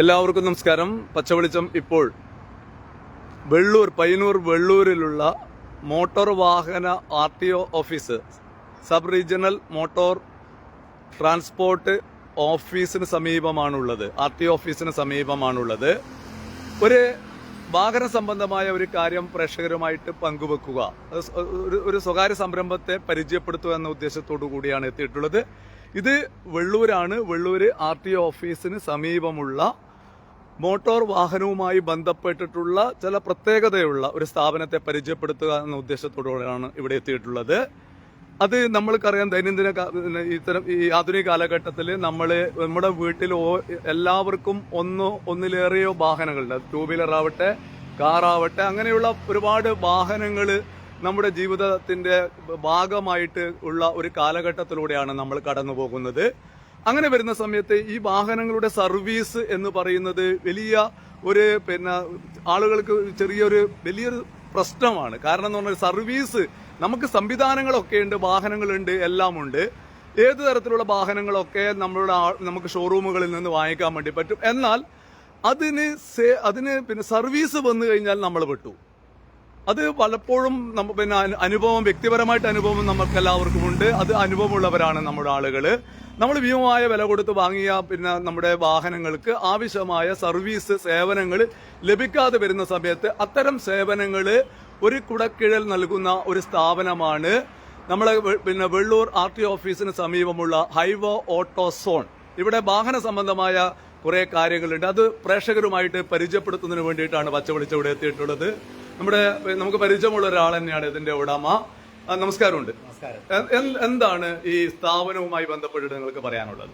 എല്ലാവർക്കും നമസ്കാരം. പച്ചവെളിച്ചം ഇപ്പോൾ. വെള്ളൂർ പയ്യന്നൂർ വെള്ളൂരിലുള്ള മോട്ടോർ വാഹന R T O office sub regional motor transport ഓഫീസിന് സമീപമാണുള്ളത്. ആർ ടി ഓഫീസിന് സമീപമാണുള്ളത്. ഒരു വാഹന സംബന്ധമായ ഒരു കാര്യം പ്രേക്ഷകരുമായിട്ട് പങ്കുവെക്കുക. ഒരു സ്വകാര്യ സംരംഭത്തെ പരിചയപ്പെടുത്തുക എന്ന ഉദ്ദേശത്തോടു കൂടിയാണ് എത്തിയിട്ടുള്ളത്. ഇത് വെള്ളൂരാണ്. വെള്ളൂര് ആർ ടി ഓഫീസിന് സമീപമുള്ള മോട്ടോർ വാഹനവുമായി ബന്ധപ്പെട്ടിട്ടുള്ള ചില പ്രത്യേകതയുള്ള ഒരു സ്ഥാപനത്തെ പരിചയപ്പെടുത്തുക എന്ന ഉദ്ദേശത്തോടുകൂടെയാണ് ഇവിടെ എത്തിയിട്ടുള്ളത്. അത് നമ്മൾക്കറിയാം ദൈനംദിന ഇത്തരം ഈ ആധുനിക കാലഘട്ടത്തിൽ നമ്മൾ നമ്മുടെ വീട്ടിൽ എല്ലാവർക്കും ഒന്നോ ഒന്നിലേറെയോ വാഹനങ്ങളുണ്ട്. ടൂ വീലർ ആവട്ടെ കാറാവട്ടെ അങ്ങനെയുള്ള ഒരുപാട് വാഹനങ്ങൾ നമ്മുടെ ജീവിതത്തിന്റെ ഭാഗമായിട്ട് ഉള്ള ഒരു കാലഘട്ടത്തിലൂടെയാണ് നമ്മൾ കടന്നു പോകുന്നത് അങ്ങനെ വരുന്ന സമയത്ത് ഈ വാഹനങ്ങളുടെ സർവീസ് എന്ന് പറയുന്നത് വലിയ ഒരു പിന്നെ ആളുകൾക്ക് ചെറിയൊരു വലിയൊരു പ്രശ്നമാണ്. കാരണം എന്ന് പറഞ്ഞാൽ സർവീസ് നമുക്ക് സംവിധാനങ്ങളൊക്കെ ഉണ്ട് വാഹനങ്ങളുണ്ട് എല്ലാം ഉണ്ട് ഏത് തരത്തിലുള്ള വാഹനങ്ങളൊക്കെ നമ്മളുടെ നമുക്ക് ഷോറൂമുകളിൽ നിന്ന് വാങ്ങിക്കാൻ വേണ്ടി പറ്റും. എന്നാൽ അതിന് അതിന് പിന്നെ സർവീസ് വന്നു കഴിഞ്ഞാൽ നമ്മൾ പെട്ടു അത് പലപ്പോഴും നമ്മ പിന്നെ അനുഭവം വ്യക്തിപരമായിട്ട് അനുഭവം നമുക്ക് എല്ലാവർക്കും ഉണ്ട്. അത് അനുഭവമുള്ളവരാണ് നമ്മുടെ ആളുകൾ നമ്മൾ ഭീമമായ വില കൊടുത്ത് വാങ്ങിയ പിന്നെ നമ്മുടെ വാഹനങ്ങൾക്ക് ആവശ്യമായ സർവീസ് സേവനങ്ങൾ ലഭിക്കാതെ വരുന്ന സമയത്ത് അത്തരം സേവനങ്ങൾ ഒരു കുടക്കിഴൽ നൽകുന്ന ഒരു സ്ഥാപനമാണ് നമ്മളെ പിന്നെ വെള്ളൂർ ആർ ടി ഓഫീസിന് സമീപമുള്ള ഹൈവോ ഓട്ടോ സോൺ. ഇവിടെ വാഹന സംബന്ധമായ കുറേ കാര്യങ്ങളുണ്ട്. അത് പ്രേക്ഷകരുമായിട്ട് പരിചയപ്പെടുത്തുന്നതിന് വേണ്ടിയിട്ടാണ് പച്ചവെളിച്ചവിടെ എത്തിയിട്ടുള്ളത്. നമ്മുടെ നമുക്ക് പരിചയമുള്ള ഒരാൾ തന്നെയാണ് ഇതിന്റെ ഉടമ. നമസ്കാരമുണ്ട്. എന്താണ് ഈ സ്ഥാപനവുമായി ബന്ധപ്പെട്ടിട്ട് നിങ്ങൾക്ക് പറയാനുള്ളത്?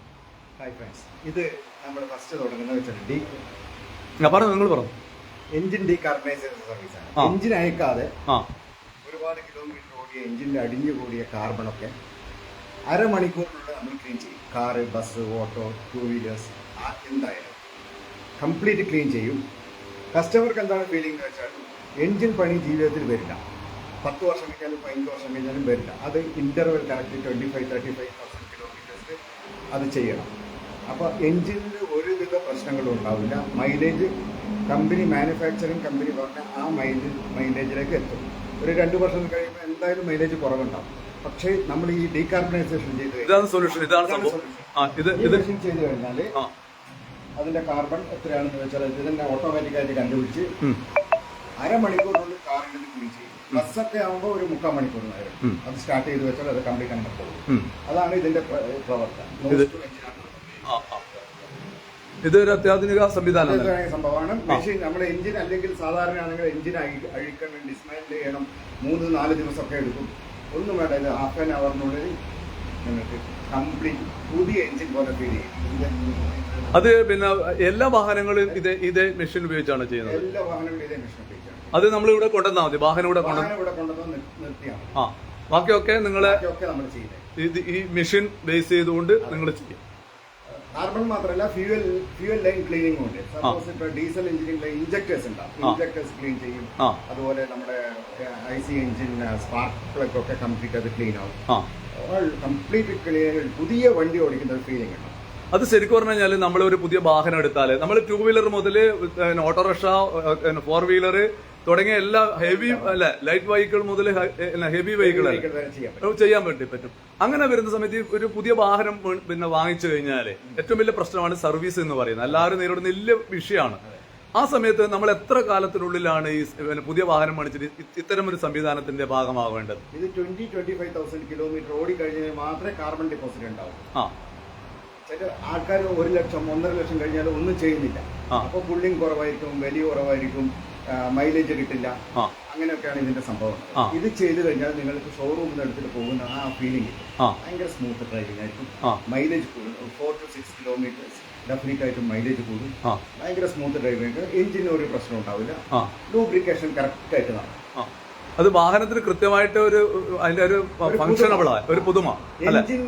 ഹായ് ഫ്രണ്ട്സ് ഇത് നമ്മൾ ഫസ്റ്റ് തുടങ്ങുന്ന ഡി ഞാൻ പറഞ്ഞു നിങ്ങൾ പറഞ്ഞു. എഞ്ചിൻ സർവീസാണ് ആ. എഞ്ചിൻ അയക്കാതെ ഒരുപാട് കിലോമീറ്റർ ഓടിയ എഞ്ചിന്റെ അടിഞ്ഞു കൂടിയ കാർബണൊക്കെ അരമണിക്കൂറിനുള്ളിൽ നമ്മൾ ക്ലീൻ ചെയ്യും. Car bus auto two wheelers എന്തായാലും കംപ്ലീറ്റ് ക്ലീൻ ചെയ്യും. കസ്റ്റമർക്ക് എന്താണ് ഫീലിംഗ് എന്ന് വെച്ചാൽ എഞ്ചിൻ പണി ജീവിതത്തിൽ വരില്ല. പത്ത് വർഷം കഴിഞ്ഞാലും പതിനഞ്ച് വർഷം കഴിഞ്ഞാലും വരില്ല. അത് interval correct twenty five thirty five thousand kilometres അത് ചെയ്യണം. അപ്പോൾ എഞ്ചിനിൽ ഒരുവിധ പ്രശ്നങ്ങളും ഉണ്ടാവില്ല. മൈലേജ് കമ്പനി മാനുഫാക്ചറിങ് കമ്പനി പറഞ്ഞ ആ മൈലേജ് മൈലേജിലേക്ക് എത്തും. ഒരു രണ്ട് വർഷം കഴിയുമ്പോൾ എന്തായാലും മൈലേജ് കുറവുണ്ടാവും. പക്ഷേ നമ്മൾ ഈ ഡീകാർബണൈസേഷൻ ചെയ്ത് കഴിഞ്ഞാൽ- ഇതാണ് സൊല്യൂഷൻ ഇതാണ് സംഭവം. ഇത് ഇത് ചെയ്ത് കഴിഞ്ഞാൽ അതിന്റെ കാർബൺ എത്രയാണെന്ന് വെച്ചാൽ ഇത് തന്നെ ഓട്ടോമാറ്റിക്കായിട്ട് കണ്ടുപിടിച്ച്. അരമണിക്കൂറിനുള്ളിൽ കാറിന് ക്ലീൻ ചെയ്യും. ബസ്സൊക്കെ ആകുമ്പോൾ ഒരു മുക്കാൽ മണിക്കൂർ നേരം അത് സ്റ്റാർട്ട് ചെയ്ത് വെച്ചാൽ അത് കംപ്ലീറ്റ് അങ്ങനെ പോകും. അതാണ് ഇതിന്റെ പ്രവർത്തനം. ഇത് Nose to engine ആണ്. ആ, ആ. ഇത് അത്യാധുനിക സംവിധാനം സംഭവമാണ്. പക്ഷേ മെഷീൻ നമ്മുടെ എഞ്ചിൻ അല്ലെങ്കിൽ സാധാരണ ആണെങ്കിൽ എഞ്ചിൻ അഴിക്കണം ഡിസ്മാൻഡിൽ ചെയ്യണം. മൂന്ന് നാല് ദിവസമൊക്കെ എടുക്കും. ഒന്നും വേണ്ട ഇത് ഹാഫ് ആൻ അവറിനുള്ളിൽ നിങ്ങൾക്ക് കംപ്ലീറ്റ് പുതിയ എഞ്ചിൻ പോലെ ഫീൽ ചെയ്യും. അത് പിന്നെ എല്ലാ വാഹനങ്ങളും ഇതേ ഇതേ മെഷീൻ ഉപയോഗിച്ചാണ് ചെയ്യുന്നത്? എല്ലാ വാഹനങ്ങളും ഇതേ മെഷീൻ അത് നമ്മൾ ഇവിടെ കൊണ്ടുവന്നാൽ മതി. വാഹനം ഇവിടെ കൊണ്ടു ഇവിടെ കൊണ്ടുവന്ന് ആ. ബാക്കിയൊക്കെ നിങ്ങളെ ഇത് ഈ മെഷീൻ ബേസ് ചെയ്തുകൊണ്ട് നിങ്ങൾ ചെയ്യും. കാർബൺ മാത്രമല്ല ഫ്യൂവൽ ഫ്യൂവൽ ലൈൻ ക്ലീനിങ് ഉണ്ട്. സപ്പോസ് ഇപ്പൊ ഡീസൽ എഞ്ചിനിലെ ഇഞ്ചക്ടേഴ്സ് ഉണ്ടാവും. ഇഞ്ചക്ടേഴ്സ് ക്ലീൻ ചെയ്യും. അതുപോലെ നമ്മുടെ I C engine spark plug ഒക്കെ കംപ്ലീറ്റ് അത് ക്ലീൻ ആവും. കംപ്ലീറ്റ് ക്ലിയർ പുതിയ വണ്ടി ഓടിക്കുന്ന ഒരു ഫീലിംഗ് ഉണ്ടാവും അത് ശരിക്കും പറഞ്ഞു കഴിഞ്ഞാൽ നമ്മൾ ഒരു പുതിയ വാഹനം എടുത്താൽ നമ്മൾ ടൂ വീലർ മുതൽ ഓട്ടോറിക്ഷ ഫോർ വീലർ തുടങ്ങിയ എല്ലാ ഹെവി അല്ല ലൈറ്റ് വെഹിക്കിൾ മുതൽ ഹെവി വെഹിക്കിൾ ചെയ്യാൻ വേണ്ടി പറ്റും. അങ്ങനെ വരുന്ന സമയത്ത് ഒരു പുതിയ വാഹനം പിന്നെ വാങ്ങിച്ചു കഴിഞ്ഞാൽ ഏറ്റവും വലിയ പ്രശ്നമാണ് സർവീസ് എന്ന് പറയുന്നത്. എല്ലാവരും നേരിടുന്ന വലിയ വിഷയമാണ്. ആ സമയത്ത് നമ്മൾ എത്ര കാലത്തിനുള്ളിലാണ് ഈ പുതിയ വാഹനം മേടിച്ചിട്ട് ഇത്തരം ഒരു സംവിധാനത്തിന്റെ ഭാഗമാവേണ്ടത് ഇത് twenty twenty five thousand kilometre ഓടി കഴിഞ്ഞാൽ മാത്രമേ കാർബൺ ഡെപ്പോസിറ്റ് ഉണ്ടാവും. ആ. ചില ആൾക്കാർ ഒരു ലക്ഷം ഒന്നര ലക്ഷം കഴിഞ്ഞാൽ ഒന്നും ചെയ്യുന്നില്ല. അപ്പൊ അപ്പോൾ പുള്ളിങ് കുറവായിരിക്കും വലിയ കുറവായിരിക്കും. മൈലേജ് കിട്ടില്ല. അങ്ങനെയൊക്കെയാണ് ഇതിന്റെ സംഭവം. ഇത് ചെയ്തു കഴിഞ്ഞാൽ നിങ്ങൾക്ക് ഷോറൂമിൽ നിന്ന് എടുത്തിട്ട് പോകുന്ന ആ ഫീലിംഗ് ഭയങ്കര സ്മൂത്ത് ഡ്രൈവിംഗ് ആയിരിക്കും. മൈലേജ് കൂടും. Four to six kilometres definite ആയിട്ടും മൈലേജ് കൂടും. ഭയങ്കര സ്മൂത്ത് ഡ്രൈവിംഗ് എഞ്ചിന് ഒരു പ്രശ്നം ഉണ്ടാവില്ല. ലൂബ്രിക്കേഷൻ കറക്റ്റ് ആയിട്ട് നടക്കും അത് വാഹനത്തിന് കൃത്യമായിട്ട് ഒരു അതിന്റെ ഒരു ഫംഗ്ഷനബിൾ ഒരു പുതുമ. എഞ്ചിൻ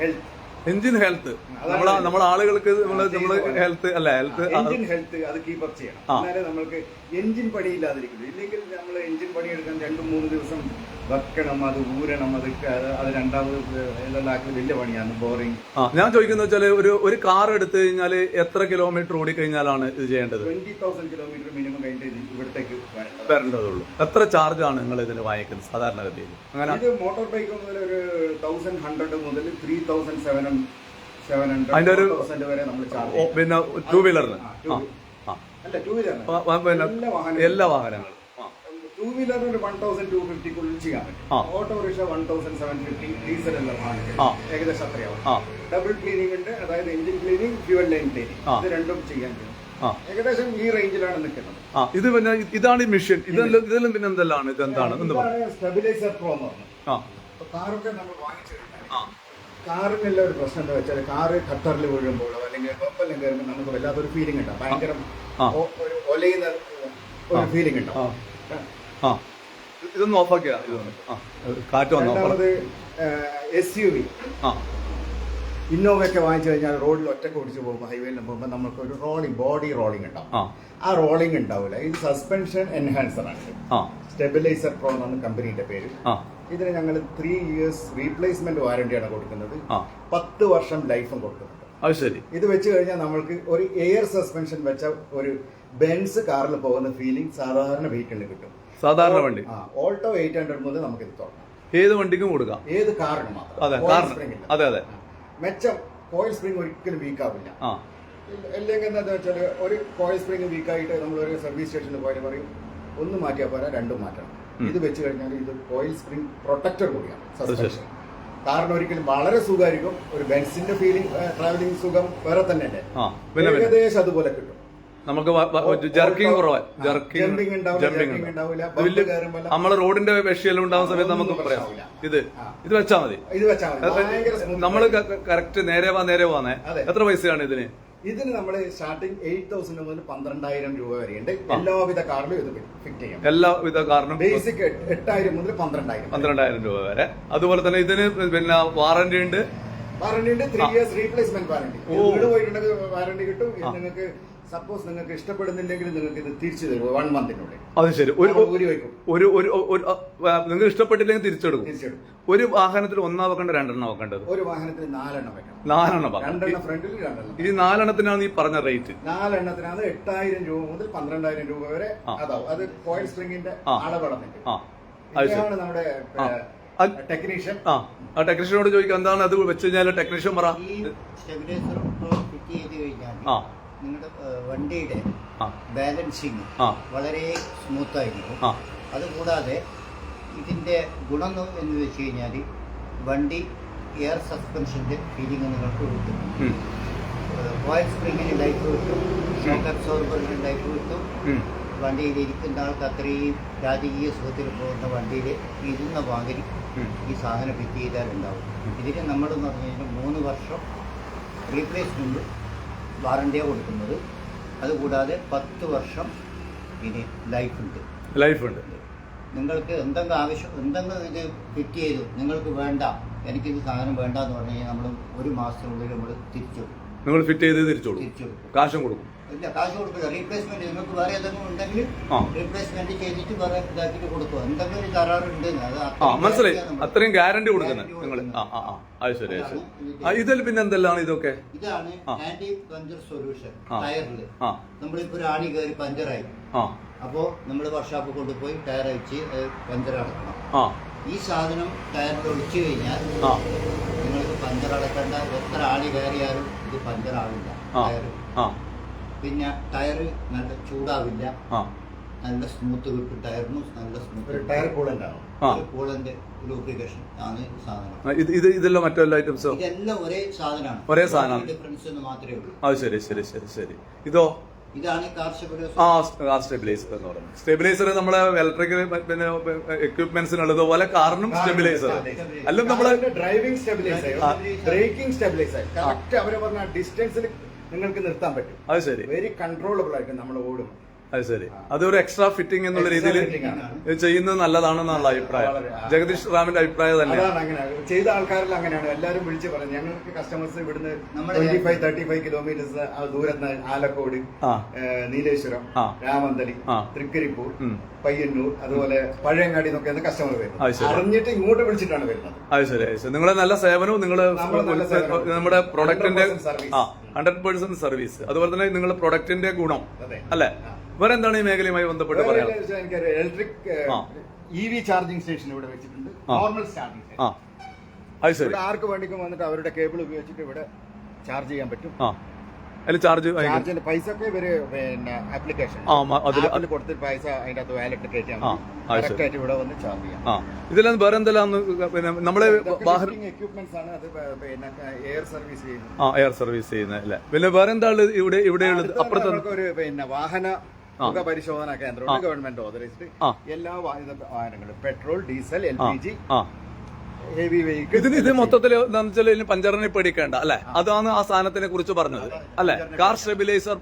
ഹെൽത്ത് എഞ്ചിൻ ഹെൽത്ത് നമ്മളെ നമ്മളെ ആളുകൾക്ക് നമ്മൾ നമ്മൾ ഹെൽത്ത് അല്ല ഹെൽത്ത് എഞ്ചിൻ ഹെൽത്ത് അത് കീപ്പ് അപ്പ് ചെയ്യണം. എന്നാലേ നമ്മൾക്ക് എഞ്ചിൻ പണിയില്ലാതിരിക്കുന്നു ഇല്ലെങ്കിൽ നമ്മൾ എഞ്ചിൻ പണിയെടുക്കാൻ രണ്ടും മൂന്ന് ദിവസം വെക്കണം അത് ഊരണം അത് അത് രണ്ടാമത് ഇതെല്ലാം ആക്കി വലിയ പണിയാണ് ബോറിങ് ഞാൻ ചോദിക്കുന്നത് വെച്ചാൽ ഒരു ഒരു കാർ എടുത്തു കഴിഞ്ഞാൽ എത്ര കിലോമീറ്റർ ഓടി കഴിഞ്ഞാലാണ് ഇത് ചെയ്യേണ്ടത്? ട്വന്റി തൗസൻഡ് കിലോമീറ്റർ മിനിമം കഴിഞ്ഞിട്ട് ഇവിടത്തേക്ക് വരേണ്ടത്. വരേണ്ടതുള്ളൂ. എത്ര ചാർജ് ആണ് നിങ്ങൾ ഇതിന് വാങ്ങിക്കുന്നത് സാധാരണഗതിയിൽ അങ്ങനെ ഇത് മോട്ടോർ ബൈക്ക് മുതൽ ഒരു തൗസൻഡ് ഹൺഡ്രഡ് മുതൽ ത്രീ തൗസൻഡ് സെവൻ അതിന്റെ ഒരു- ഹൺഡ്രഡ് തൗസൻഡ് വരെ നമ്മൾ ചാർജ് പിന്നെ ടൂ വീലറിന് എല്ലാ വാഹനം എല്ലാ വാഹനങ്ങളും. ടൂ വീലറിന് ഒരു വൺ തൗസൻഡ് ടു ഫിഫ്റ്റിക്കുള്ളിൽ ചെയ്യാൻ പറ്റും. Auto rickshaw one thousand seven fifty diesel വാഹനത്തിൽ ഏകദേശം അത്രയാവും. ഡബിൾ ക്ലീനിങ് ഉണ്ട് അതായത് engine cleaning fuel line cleaning ഇത് രണ്ടും ചെയ്യാൻ പറ്റും. ഏകദേശം ഈ റേഞ്ചിലാണ് നിൽക്കുന്നത്. ആ. ഇത് പിന്നെ ഇതാണ് ഈ മെഷീൻ. ഇതെല്ലാം ഇതെല്ലാം പിന്നെ എന്തെല്ലാം എന്ന് പറഞ്ഞു സ്റ്റെബിലൈസർ പ്രോ എന്ന് പറഞ്ഞു കാറൊക്കെ നമ്മൾ വാങ്ങിച്ചു കാറിനുള്ള ഒരു പ്രശ്നം എന്താ വെച്ചാൽ കാറ് ഖത്തറിൽ വീഴുമ്പോഴോ അല്ലെങ്കിൽ വെപ്പെല്ലാം കയറുമ്പോൾ നമുക്ക് വല്ലാത്തൊരു ഫീലിംഗ് ഉണ്ടാവും. ഭയങ്കര ഒരു ഒലയുന്ന ഒരു ഫീലിംഗ് ഉണ്ടാവും. ആ. ഇതൊന്ന് ഓഫാക്കിയാ ഇതൊന്ന്. ആ. കാറ്റ് വന്നോ? രണ്ടാമത് എസ് യു വി ആ. ഇന്നോവയൊക്കെ വാങ്ങിച്ചു കഴിഞ്ഞാൽ റോഡിൽ ഒറ്റയ്ക്ക് ഓടിച്ചു പോകുമ്പോൾ ഹൈവേയിൽ പോകുമ്പോൾ നമുക്ക് ഒരു റോളിംഗ് ബോഡി റോളിംഗ് ഉണ്ടാവും. ആ. ആ റോളിംഗ് ഉണ്ടാവില്ല ഇത് സസ്പെൻഷൻ എൻഹാൻസർ ആണ്. ആ. സ്റ്റെബിലൈസർ പ്രോ എന്നാണ് കമ്പനിയുടെ പേര്. ആ. ഇതിന് ഞങ്ങൾ ത്രീ ഇയേഴ്സ് റീപ്ലേസ്മെന്റ് വാറണ്ടിയാണ് കൊടുക്കുന്നത്. പത്ത് വർഷം ലൈഫും കൊടുക്കുന്നത് അത് ശരി. ഇത് വെച്ച് കഴിഞ്ഞാൽ നമ്മൾക്ക് ഒരു എയർ സസ്പെൻഷൻ വെച്ച ഒരു ബെൻസ് കാറിൽ പോകുന്ന ഫീലിംഗ് സാധാരണ വെഹിക്കിളിൽ കിട്ടും. സാധാരണ വണ്ടി. ഓൾട്ടോ എയ്റ്റ് ഹൺഡ്രഡ് മുതൽ നമുക്ക് ഇത് തുടങ്ങാം. ഏത് വണ്ടിക്കും കൊടുക്കാം. ഏത് കാറിന് മാത്രം. അതെ ഇല്ല. അതെ അതെ. മെച്ചം കോയിൽ സ്പ്രിംഗ് ഒരിക്കലും വീക്ക് ആവില്ല. അല്ലെങ്കിൽ എന്താ വെച്ചാൽ ഒരു കോയിൽ സ്പ്രിംഗ് വീക്ക് ആയിട്ട് നമ്മൾ ഒരു സർവീസ് സ്റ്റേഷനിൽ പോയാൽ പറയും ഒന്ന് മാറ്റിയാൽ പോരാ രണ്ടും മാറ്റണം. ഇത് വെച്ച് കഴിഞ്ഞാൽ ഇത് കോയിൽ സ്പ്രിംഗ് പ്രൊട്ടക്ടർ കൂടിയാണ്. സസ്പെൻഷൻ കാരണം ഒരിക്കലും വളരെ സുഖമായിരിക്കും ഒരു ബെൻസിന്റെ ഫീലിംഗ് ട്രാവലിംഗ് സുഖം വേറെ തന്നെ ആ പിന്നെ പിന്നെ. ഏകദേശം അതുപോലെ കിട്ടും. നമുക്ക് ജർക്കിങ് കുറവാ. ജർക്കിംഗ് കയറുമ്പോൾ നമ്മളെ റോഡിന്റെ വിഷയെല്ലാം ഉണ്ടാവുന്ന സമയത്ത് നമുക്ക് പറയാം. ഇത് ഇത് വെച്ചാ മതി. നമ്മൾ കറക്റ്റ് നേരെ വാ നേരെ പോന്നേ എത്ര പൈസയാണ് ഇതിന്? ഇതിന് നമ്മൾ സ്റ്റാർട്ടിംഗ് എയ്റ്റ് തൗസൻഡ് മുതൽ പന്ത്രണ്ടായിരം രൂപ വരെയുണ്ട് എല്ലാവിധ കാറിലും ഇത് ഫിറ്റ് ചെയ്യാം. എല്ലാവിധ കാരണം ബേസിക് എട്ടായിരം മുതൽ പന്ത്രണ്ടായിരം പന്ത്രണ്ടായിരം രൂപ വരെ. അതുപോലെ തന്നെ ഇതിന് പിന്നെ വാറന്റി ഉണ്ട്. വാറന്റി ഉണ്ട് ത്രീ ഇയേഴ്സ് റീപ്ലേസ്മെന്റ് വാറന്റി. വീട് പോയിട്ടുണ്ടെങ്കിൽ വാറണ്ടി കിട്ടും. നിങ്ങൾക്ക് സപ്പോസ് നിങ്ങൾക്ക് ഇഷ്ടപ്പെടുന്നില്ലെങ്കിൽ നിങ്ങൾക്ക് ഇത് തിരിച്ചു തരും വൺ മന്തിനുള്ളിൽ അത് ശരി. ഒരു ഒരു ഒരു ഒരു നിങ്ങൾ ഇഷ്ടപ്പെട്ടില്ലെങ്കിൽ തിരിച്ചെടുക്കും. തിരിച്ചെടുക്കും. ഒരു വാഹനത്തിൽ ഒന്നാ വെക്കേണ്ട രണ്ടെണ്ണം വെക്കേണ്ടത്? ഒരു വാഹനത്തിൽ നാലെണ്ണം വെക്കണം. നാലെണ്ണം രണ്ടെണ്ണം ഫ്രണ്ടിൽ രണ്ടെണ്ണം ഈ നാലെണ്ണത്തിനാണ് ഈ പറഞ്ഞ റേറ്റ്. നാലെണ്ണത്തിനാണ് എട്ടായിരം രൂപ മുതൽ പന്ത്രണ്ടായിരം രൂപ വരെ. അതാവും. അത് കോയിൽ സ്പ്രിംഗിന്റെ അളവടന്നിട്ട് അളവളന്നിട്ട് ആ. അത് ഇതാണ് നമ്മുടെ ടെക്നീഷ്യൻ ആ. ആ. ടെക്നീഷ്യനോട് ചോദിക്കാം എന്താണ് അത് വെച്ച് കഴിഞ്ഞാൽ ടെക്നീഷ്യൻ പറ? സ്റ്റെബിലൈസർ ഫിറ്റ് ചെയ്ത് ആ. നിങ്ങളുടെ വണ്ടിയുടെ ബാലൻസിങ് വളരെ സ്മൂത്ത് ആയിരിക്കും. അതുകൂടാതെ ഇതിന്റെ ഗുണം എന്ന് വെച്ച് കഴിഞ്ഞാൽ വണ്ടി എയർ സസ്പെൻഷന്റെ ഫീലിംഗ് നിങ്ങൾക്ക് കിട്ടും. ഓയിൽ സ്പ്രിങ്ങിന് ലൈഫ് കിട്ടും. ഷോക്ക് അബ്സോർബറിന് ലൈഫ് കിട്ടും. വണ്ടിയിൽ ഇരിക്കുന്ന ആൾക്ക് അത്രയും രാജകീയ സുഖത്തിൽ പോകുന്ന വണ്ടിയിൽ ഇരുന്ന വാങ്ങി. ഈ സാധനം ഫിറ്റ് ചെയ്താൽ ഉണ്ടാവും. ഇതിന് നമ്മളെന്ന് പറഞ്ഞു കഴിഞ്ഞാൽ മൂന്ന് വർഷം റീപ്ലേസ്മെന്റ് വാറണ്ടിയാണ് കൊടുക്കുന്നത്. അതുകൂടാതെ പത്ത് വർഷം ഇനി ലൈഫ് ഉണ്ട് ലൈഫ് ഉണ്ട് നിങ്ങൾക്ക് എന്തെങ്കിലും ആവശ്യം എന്തെങ്കിലും ഇത് ഫിറ്റ് ചെയ്തു നിങ്ങൾക്ക് വേണ്ട. എനിക്കിത് സാധനം വേണ്ട എന്ന് പറഞ്ഞു കഴിഞ്ഞാൽ നമ്മൾ ഒരു മാസത്തിനുള്ളിൽ നമ്മൾ തിരിച്ചു. നിങ്ങൾ ഫിറ്റ് ചെയ്ത് തിരിച്ചു തിരിച്ചു കൊടുക്കും. കാശും കൊടുക്കും. ഇല്ല കാശ് കൊടുക്കില്ല റീപ്ലേസ്മെന്റ് നിങ്ങൾക്ക് വേറെ ഏതെങ്കിലും ഉണ്ടെങ്കിൽ ആ. റീപ്ലേസ്മെന്റ് ചെയ്തിട്ട് വേറെ ഇതാക്കിയിട്ട് കൊടുക്കുക. എന്തെങ്കിലും ഒരു കരാറുണ്ട് മനസ്സിലായി. അത്രയും ഗ്യാരണ്ടി കൊടുക്കുന്നത് നിങ്ങൾ അത് ശരി ശരി. ഇതിൽ പിന്നെ എന്തെല്ലാം ഇതൊക്കെ? ഇതാണ്. ആന്റി പഞ്ചർ സൊല്യൂഷൻ ടയറിൽ നമ്മളിപ്പോ ഒരു ആണി കയറി പഞ്ചറായി. അപ്പോ നമ്മൾ വർക്ക്ഷോപ്പ് കൊണ്ടുപോയി ടയർ അയച്ച് പഞ്ചർ അടക്കണം. ഈ സാധനം ടയറിൽ ഒഴിച്ചു കഴിഞ്ഞാൽ നിങ്ങൾക്ക് പഞ്ചർ അടക്കേണ്ട എത്ര ആണി കയറിയാലും ഇത് പഞ്ചർ ആവില്ല ടയർ പിന്നെ ടയർ നല്ല ചൂടാവില്ല. ആ. നല്ല സ്മൂത്ത് കിട്ടും. ടയറിനും നല്ല ഒരു സ്മൂത്ത് ടയർ കൂളന്റ് ആണ്? ആ. കൂളന്റെ ലൂബ്രിക്കേഷൻ ആണ് സാധനം. ഇത് ഇത് ഇതെല്ലാം മറ്റെല്ലാ ഐറ്റംസോ ഇതെല്ലാം ഒരേ സാധനമാണ്. ഒരേ സാധനമാണ്. ഡിഫറൻസ് എന്ന് മാത്രമേ ഉള്ളൂ. അത് ശരി ശരി ശരി ശരി. ഇതോ? ഇതാണ് കാർഷിക ആ കാർ സ്റ്റെബിലൈസർ എന്ന് പറയുന്നത്. സ്റ്റെബിലൈസർ നമ്മളെ ഇലക്ട്രിക്കൽ പിന്നെ എക്യുപ്മെന്റ്സിനുള്ളത് പോലെ കാറിനും സ്റ്റെബിലൈസർ അല്ലെങ്കിൽ നമ്മൾ driving stabiliser braking stabiliser correct അവരെ പറഞ്ഞ ഡിസ്റ്റൻസിൽ നിങ്ങൾക്ക് നിർത്താൻ പറ്റും. അത് ശരി. വെരി കൺട്രോളബിൾ ആയിട്ട് നമ്മൾ ഓടും. അത് ശരി. അതൊരു എക്സ്ട്രാ ഫിറ്റിംഗ് എന്നുള്ള രീതിയിൽ ചെയ്യുന്നത് നല്ലതാണെന്നുള്ള അഭിപ്രായം. ജഗദീഷ് റാമിന്റെ അഭിപ്രായം തന്നെ അതാണ് അങ്ങനെ. ചെയ്ത ആൾക്കാരിൽ അങ്ങനെയാണ്. എല്ലാവരും വിളിച്ച് പറഞ്ഞു ഞങ്ങൾക്ക് കസ്റ്റമേഴ്സ് ഇവിടുന്ന് twenty five thirty five kilometres ദൂരത്ത് ആലക്കോട് നീലേശ്വരം രാമന്തലി തൃക്കരിപ്പൂർ പയ്യന്നൂർ അതുപോലെ പഴയങ്ങാടി എന്നൊക്കെയാണ് കസ്റ്റമർ വരും വരുന്നത്. അറിഞ്ഞിട്ട് ഇങ്ങോട്ട് വിളിച്ചിട്ടാണ് വരുന്നത്. അത് ശരി അത് ശരി. നിങ്ങളെ നല്ല സേവനവും നിങ്ങൾ. നമ്മുടെ പ്രൊഡക്റ്റിന്റെ 100% ഹൺഡ്രഡ് പേഴ്സെന്റ് സർവീസ് അതുപോലെ തന്നെ നിങ്ങളുടെ പ്രൊഡക്റ്റിന്റെ ഗുണം അല്ലെ? വേറെ എന്താണ് ഈ മേഖലയുമായി ബന്ധപ്പെട്ട് പറയാം electric. E V charging station ഇവിടെ വെച്ചിട്ടുണ്ട്. നോർമൽ ചാർജിംഗ് സ്റ്റേഷൻ അത് ശരി. ഇവിടെ ആർക്ക് വേണ്ടിക്കും വന്നിട്ട് അവരുടെ കേബിൾ ഉപയോഗിച്ചിട്ട് ഇവിടെ ചാർജ് ചെയ്യാൻ പറ്റും. ആ. അതിൽ ചാർജ് ചാർജിന്റെ പൈസ ഒക്കെ ഇവർ പിന്നെ ആപ്ലിക്കേഷൻ ആപ്പിൽ കൊടുത്തിട്ട് പൈസ അതിന്റെ അകത്ത് വാലറ്റ് കറക്റ്റ് ഇവിടെ വന്ന് ചാർജ് ചെയ്യാം ഇതെല്ലാം ഇതിലും വേറെ എന്തെല്ലാം പിന്നെ നമ്മുടെ എക്യുപ്മെന്റ്സ് ആണ്. അത് പിന്നെ എയർ സർവീസ് ചെയ്യുന്നത്. ആ എയർ സർവീസ് ചെയ്യുന്നത് അല്ലേ? പിന്നെ വേറെ എന്താ ഇവിടെ ഇവിടെയുള്ളത്? അപ്പുറത്ത് ഒരു പിന്നെ വാഹന മുഖ പരിശോധന കേന്ദ്രമുണ്ട് ഗവൺമെന്റ് ഓതറൈസ്ഡ് എല്ലാ വാഹന വാഹനങ്ങളും petrol diesel L P G heavy vehicle ഇതിന് ഇത് മൊത്തത്തിൽ എന്താണെന്ന് വെച്ചാൽ ഇതിന് പഞ്ചറിനെ പേടിക്കേണ്ട അല്ലെ? അതാണ് ആ സാധനത്തിനെ കുറിച്ച് പറഞ്ഞത് അല്ലെ? കാർ സ്റ്റെബിലൈസർ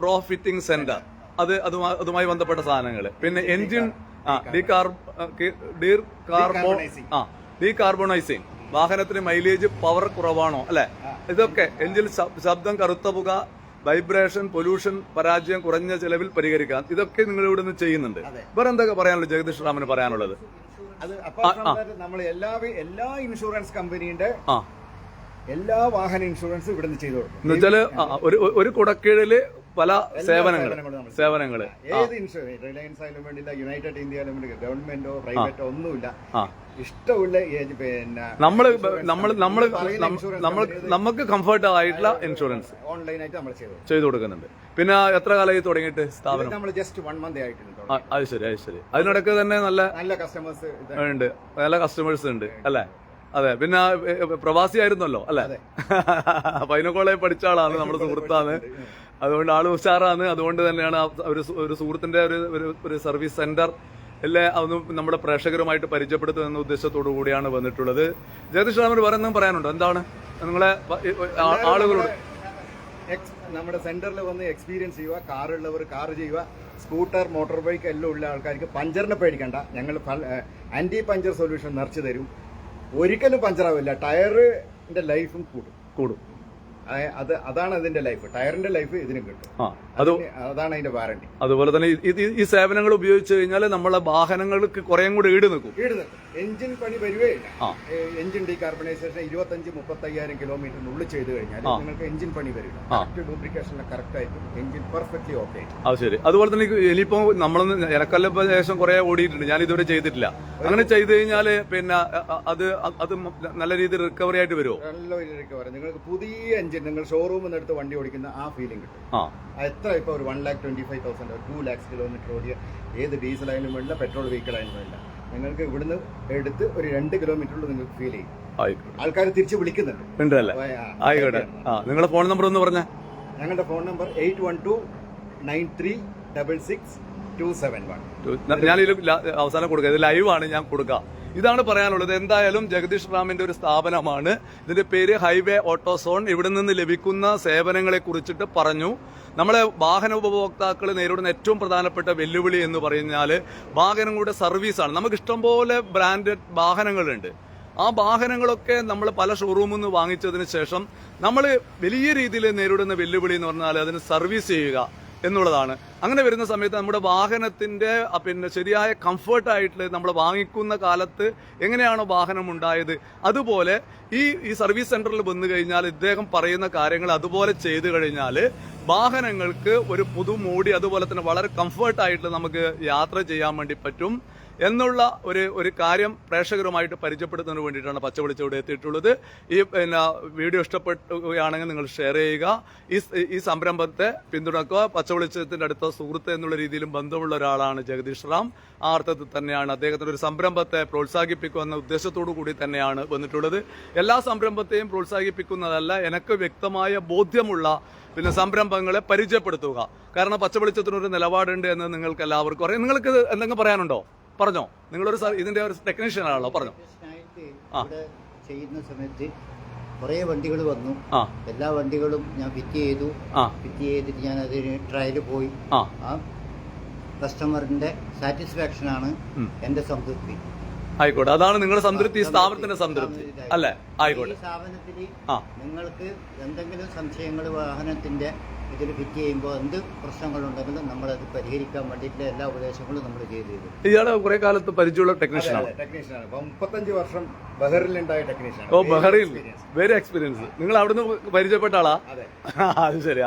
പ്രോഫിറ്റിംഗ് സെന്റർ അത് അതുമായി അതുമായി ബന്ധപ്പെട്ട സാധനങ്ങൾ പിന്നെ എൻജിൻ ഡി ഡീ കാർ ഡീർ കാർബോ ആ ആ ഡീകാർബണൈസിങ് വാഹനത്തിന് മൈലേജ് പവർ കുറവാണോ അല്ലെ? ഇതൊക്കെ എഞ്ചിൻ ശബ്ദം കറുത്ത പുക വൈബ്രേഷൻ പൊല്യൂഷൻ പരാജയം കുറഞ്ഞ ചെലവിൽ പരിഹരിക്കാം. ഇതൊക്കെ നിങ്ങൾ ഇവിടെ നിന്ന് ചെയ്യുന്നുണ്ട്. വേറെ എന്തൊക്കെ പറയാനുള്ളത്? ജഗദീഷ് റാമിന് പറയാനുള്ളത്. അത് നമ്മൾ എല്ലാ എല്ലാ ഇൻഷുറൻസ് കമ്പനിയുടെ എല്ലാ വാഹന ഇൻഷുറൻസും ഇവിടെ നിന്ന് ചെയ്തു കൊടുക്കും. എന്ന് വെച്ചാൽ ഒരു ഒരു കുടക്കീഴിൽ പല സേവനങ്ങൾ സേവനങ്ങൾ നമ്മൾ ഏത് ഇൻഷുറൻസ് റിലയൻസ് ആയാലും വേണ്ടില്ല യുണൈറ്റഡ് ഇന്ത്യ ആയാലും വേണ്ടില്ല ഗവൺമെന്റോ പ്രൈവറ്റോ ഒന്നുമില്ല. ഇഷ്ടമുള്ള ഏജ് പിന്നെ നമ്മൾ നമ്മൾ നമ്മൾ കമ്പനി നമുക്ക് കംഫർട്ട് ആയിട്ടുള്ള ഇൻഷുറൻസ് ഓൺലൈനായിട്ട് നമ്മൾ ചെയ്തു. ചെയ്തു കൊടുക്കുന്നുണ്ട്. പിന്നെ എത്ര കാലമായി തുടങ്ങിയിട്ട് സ്ഥാപനം? നമ്മൾ ജസ്റ്റ് വൺ മന്ത് ആയിട്ടുണ്ട് അത് ശരി അത് ശരി. അതിനിടയ്ക്ക് തന്നെ നല്ല നല്ല കസ്റ്റമേഴ്സ് ഉണ്ട്. നല്ല കസ്റ്റമേഴ്സ് ഉണ്ട് അല്ലേ? അതെ പിന്നെ പ്രവാസി ആയിരുന്നല്ലോ പ്രവാസിയായിരുന്നല്ലോ അല്ലേ? പൈനക്കോളെ പഠിച്ച ആളാണ് നമ്മുടെ സുഹൃത്താണ്. അതുകൊണ്ട് ആൾ ഉഷാറാണ്. അതുകൊണ്ട് തന്നെയാണ് ഒരു ഒരു സുഹൃത്തിന്റെ ഒരു ഒരു- സർവീസ് സെന്റർ അല്ലെ അതൊന്നും നമ്മുടെ പ്രേക്ഷകരുമായിട്ട് പരിചയപ്പെടുത്തുക എന്ന ഉദ്ദേശത്തോടു കൂടിയാണ് വന്നിട്ടുള്ളത്. ജഗദീഷ് രാമന് വേറെ എന്തെങ്കിലും പറയാനുണ്ടോ? എന്താണ്? നിങ്ങളെ ആളുകളോട്. നമ്മുടെ സെന്ററിൽ വന്ന് എക്സ്പീരിയൻസ് ചെയ്യുക കാർ ഉള്ളവർ കാർ ചെയ്യുക സ്കൂട്ടർ മോട്ടോർ ബൈക്ക് എല്ലാം ഉള്ള ആൾക്കാർക്ക് പഞ്ചറിനെ പേടിക്കണ്ട. ഞങ്ങൾ ആന്റി പഞ്ചർ സൊല്യൂഷൻ നിറച്ചു തരും. ഒരിക്കലും പഞ്ചറാവില്ല. ടയറിന്റെ ലൈഫും കൂടും. കൂടും. അതെ- അത് അതാണ് അതിന്റെ ലൈഫ് ടയറിന്റെ ലൈഫ് ഇതിനും കിട്ടും. അതാണ് അതിന്റെ വാറണ്ടി അതുപോലെ തന്നെ ഈ- സേവനങ്ങൾ ഉപയോഗിച്ച് കഴിഞ്ഞാൽ നമ്മളെ വാഹനങ്ങൾക്ക് കുറേം കൂടി ഈട് നിൽക്കും. ഈട് നിൽക്കും. എഞ്ചിൻ പണി വരികയില്ല ഇല്ല. എഞ്ചിൻ ഡീകാർബണൈസേഷൻ ഇരുപത്തഞ്ച് മുപ്പത്തി അയ്യായിരം കിലോമീറ്ററിനുള്ളിൽ ചെയ്ത് കഴിഞ്ഞാൽ നിങ്ങൾക്ക് എഞ്ചിൻ പണി വരില്ല. ഡ്യൂപ്ലിക്കേഷൻ കറക്റ്റ് ആയിട്ട് എഞ്ചിൻ പെർഫെക്റ്റ്ലി ഓക്കെ അത് ശരി. അതുപോലെ തന്നെ ഇനിയിപ്പോ എനക്കെല്ലാം ഇപ്പൊ ശേഷം കുറെ ഓടിയിട്ടുണ്ട്. ഞാൻ ഇതുവരെ ചെയ്തിട്ടില്ല. അങ്ങനെ ചെയ്തു കഴിഞ്ഞാൽ പിന്നെ അത് അത് നല്ല രീതിയിൽ റിക്കവറി ആയിട്ട് വരുമോ നല്ല രീതിയിൽ റിക്കവറി നിങ്ങൾക്ക് പുതിയ എഞ്ചിൻ നിങ്ങൾ ഷോറൂമിൽ നിന്ന് എടുത്ത് വണ്ടി ഓടിക്കുന്ന ആ ഫീലിംഗ് കിട്ടും. എത്ര ഇപ്പോൾ ഒരു one lakh twenty five thousand two lakhs kilometre ഓടിയ ഏത് ഡീസൽ ആയാലും വേണ്ട പെട്രോൾ വെഹിക്കിൾ ആയാലും വേണ്ട. നിങ്ങൾക്ക് ഇവിടുന്ന് എടുത്ത് ഒരു രണ്ട് കിലോമീറ്ററിൽ നിങ്ങൾക്ക് ഫീൽ ചെയ്യും. ആൾക്കാർ തിരിച്ച് വിളിക്കുന്നുണ്ട്. ആയിക്കോട്ടെ. നിങ്ങളുടെ ഫോൺ നമ്പർ ഒന്ന് പറഞ്ഞ. ഞങ്ങളുടെ phone number eight one two nine three double six two seven one ഞാൻ അവസാനം കൊടുക്കുക ഇത് ലൈവാണ് ഞാൻ കൊടുക്കുക ഇതാണ് പറയാനുള്ളത്. എന്തായാലും ജഗദീഷ് റാമിന്റെ ഒരു സ്ഥാപനമാണ്. ഇതിന്റെ പേര് ഹൈവേ ഓട്ടോ സോൺ. ഇവിടെ നിന്ന് ലഭിക്കുന്ന സേവനങ്ങളെ കുറിച്ചിട്ട് പറഞ്ഞു. നമ്മളെ വാഹന ഉപഭോക്താക്കൾ നേരിടുന്ന ഏറ്റവും പ്രധാനപ്പെട്ട വെല്ലുവിളി എന്ന് പറഞ്ഞാൽ വാഹനങ്ങളുടെ സർവീസാണ്. നമുക്ക് ഇഷ്ടംപോലെ ബ്രാൻഡഡ് വാഹനങ്ങളുണ്ട്. ആ വാഹനങ്ങളൊക്കെ നമ്മൾ പല ഷോറൂമിൽ നിന്ന് വാങ്ങിച്ചതിന് ശേഷം നമ്മൾ വലിയ രീതിയിൽ നേരിടുന്ന വെല്ലുവിളി എന്ന് പറഞ്ഞാൽ അതിന് സർവീസ് ചെയ്യുക. എന്നുള്ളതാണ്. അങ്ങനെ വരുന്ന സമയത്ത് നമ്മുടെ വാഹനത്തിന്റെ പിന്നെ ശരിയായ കംഫർട്ടായിട്ട് നമ്മൾ വാങ്ങിക്കുന്ന കാലത്ത് എങ്ങനെയാണോ വാഹനം ഉണ്ടായത്. അതുപോലെ ഈ ഈ സർവീസ് സെന്ററിൽ വന്നു കഴിഞ്ഞാൽ ഇദ്ദേഹം പറയുന്ന കാര്യങ്ങൾ അതുപോലെ ചെയ്തു കഴിഞ്ഞാൽ വാഹനങ്ങൾക്ക് ഒരു പുതുമോടി അതുപോലെ തന്നെ വളരെ കംഫർട്ടായിട്ട് നമുക്ക് യാത്ര ചെയ്യാൻ വേണ്ടി പറ്റും. എന്നുള്ള ഒരു ഒരു കാര്യം പ്രേക്ഷകരുമായിട്ട് പരിചയപ്പെടുത്തുന്നതിന് വേണ്ടിയിട്ടാണ് പച്ചവെളിച്ചം ഇവിടെ എത്തിയിട്ടുള്ളത്. ഈ പിന്നെ വീഡിയോ ഇഷ്ടപ്പെടുകയാണെങ്കിൽ നിങ്ങൾ ഷെയർ ചെയ്യുക. ഈ ഈ സംരംഭത്തെ പിന്തുണക്കുക. പച്ചവെളിച്ചത്തിന്റെ അടുത്ത സുഹൃത്ത് എന്നുള്ള രീതിയിലും ബന്ധമുള്ള ഒരാളാണ് ജഗദീഷ് റാം. ആ അർത്ഥത്തിൽ തന്നെയാണ് അദ്ദേഹത്തിന്റെ ഒരു സംരംഭത്തെ പ്രോത്സാഹിപ്പിക്കുക എന്ന ഉദ്ദേശത്തോടു കൂടി തന്നെയാണ് വന്നിട്ടുള്ളത്. എല്ലാ സംരംഭത്തെയും പ്രോത്സാഹിപ്പിക്കുന്നതല്ല എനിക്ക് വ്യക്തമായ ബോധ്യമുള്ള പിന്നെ സംരംഭങ്ങളെ പരിചയപ്പെടുത്തുക. കാരണം പച്ചവെളിച്ചത്തിനൊരു നിലപാടുണ്ട് എന്ന് നിങ്ങൾക്ക് എല്ലാവർക്കും അറിയാം. നിങ്ങൾക്ക് എന്തെങ്കിലും പറയാനുണ്ടോ? പറഞ്ഞോ. നിങ്ങളൊരു ഇതിന്റെ ഒരു ടെക്നീഷ്യൻ ആണല്ലോ പറഞ്ഞോ. ചെയ്യുന്ന സമയത്ത് കുറേ വണ്ടികൾ വന്നു. എല്ലാ വണ്ടികളും ഞാൻ ഫിറ്റ് ചെയ്തു. ഫിറ്റ് ചെയ്തിട്ട് ഞാൻ അതിന് ട്രയൽ പോയി. ആ. കസ്റ്റമറിന്റെ സാറ്റിസ്ഫാക്ഷൻ ആണ് എന്റെ സംതൃപ്തി. ആയിക്കോട്ടെ. അതാണ് നിങ്ങളുടെ സംതൃപ്തി ഈ സ്ഥാപനത്തിന്റെ സംതൃപ്തി. അല്ലെ? ആയിക്കോട്ടെ. സ്ഥാപനത്തിൽ ആ. നിങ്ങൾക്ക് എന്തെങ്കിലും സംശയങ്ങൾ വാഹനത്തിന്റെ ഇതിൽ ഫിറ്റ് ചെയ്യുമ്പോൾ എന്ത് പ്രശ്നങ്ങളുണ്ടെങ്കിലും നമ്മളത് പരിഹരിക്കാൻ വേണ്ടിയിട്ടുള്ള എല്ലാ ഉപദേശങ്ങളും നമ്മൾ ചെയ്തു ഇയാളെ കുറെ കാലത്ത് പരിചയമുള്ള ടെക്നീഷ്യനാണ് ടെക്നീഷ്യനാണ് മുപ്പത്തഞ്ചു വർഷം ബഹറിലുണ്ടായ ടെക്നീഷ്യനാണ് ഓ ബഹറിൻ വെരി എക്സ്പീരിയൻസ് നിങ്ങൾ അവിടുന്ന് പരിചയപ്പെട്ട ആളാ? അത്. ശരി.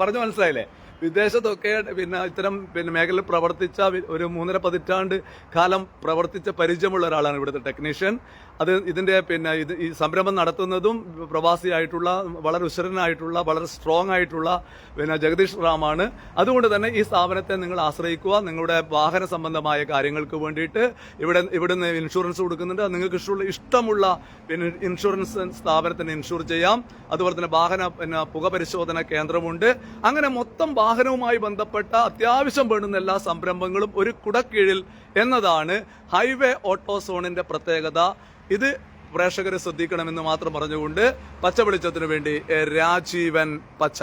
പറഞ്ഞു മനസ്സിലായില്ലേ? വിദേശത്തൊക്കെ പിന്നെ ഇത്തരം പിന്നെ മേഖലയിൽ പ്രവർത്തിച്ച ഒരു മൂന്നര പതിറ്റാണ്ട് കാലം പ്രവർത്തിച്ച പരിചയമുള്ള ഒരാളാണ് ഇവിടുത്തെ ടെക്നീഷ്യൻ അത് ഇതിന്റെ പിന്നെ ഇത് ഈ സംരംഭം നടത്തുന്നതും പ്രവാസിയായിട്ടുള്ള വളരെ ഉശരനായിട്ടുള്ള വളരെ സ്ട്രോങ് ആയിട്ടുള്ള പിന്നെ ജഗദീഷ് റാമാണ്. അതുകൊണ്ട് തന്നെ ഈ സ്ഥാപനത്തെ നിങ്ങൾ ആശ്രയിക്കുക. നിങ്ങളുടെ വാഹന സംബന്ധമായ കാര്യങ്ങൾക്ക് വേണ്ടിയിട്ട് ഇവിടെ ഇവിടുന്ന് ഇൻഷുറൻസ് കൊടുക്കുന്നുണ്ട്. നിങ്ങൾക്ക് ഇഷ്ടമുള്ള ഇഷ്ടമുള്ള പിന്നെ ഇൻഷുറൻസ് സ്ഥാപനത്തിന് ഇൻഷുർ ചെയ്യാം. അതുപോലെ തന്നെ വാഹന പിന്നെ പുക പരിശോധന കേന്ദ്രമുണ്ട്. അങ്ങനെ മൊത്തം വാഹനവുമായി ബന്ധപ്പെട്ട അത്യാവശ്യം വേണ്ടുന്ന എല്ലാ സംരംഭങ്ങളും ഒരു കുടക്കീഴിൽ എന്നതാണ് ഹൈവേ ഓട്ടോ സോണിന്റെ പ്രത്യേകത. ഇത് പ്രേക്ഷകരെ ശ്രദ്ധിക്കണമെന്ന് മാത്രം പറഞ്ഞുകൊണ്ട് പച്ച വെളിച്ചത്തിനു വേണ്ടി രാജീവൻ പച്ച.